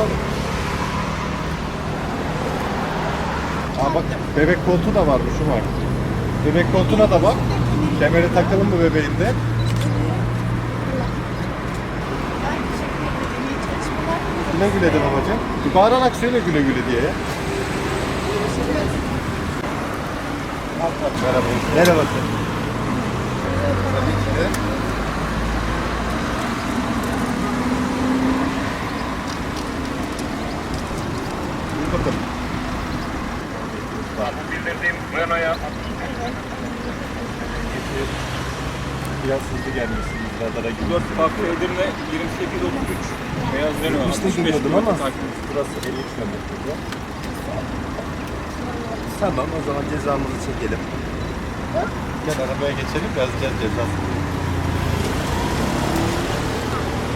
var. Aa bak bebek koltuğu da varmış şu var. Bebek koltuğuna da bak. Kemeri takılı mı bebeğinde? Güle güle de babacığım. Bir bağırarak söyle güle güle diye ya. Merhaba. Merhaba. Tabii Bakalım. Bildirdiğim Renault'a Biraz hızlı gelmişsiniz radara gibi. 4 farklı Edirne 2833 Beyaz Renault. İşte 65 gidiyordum ama burası 53 kilometre. Tamam o zaman cezamızı çekelim. Gel arabaya geçelim yazacağız cezasını.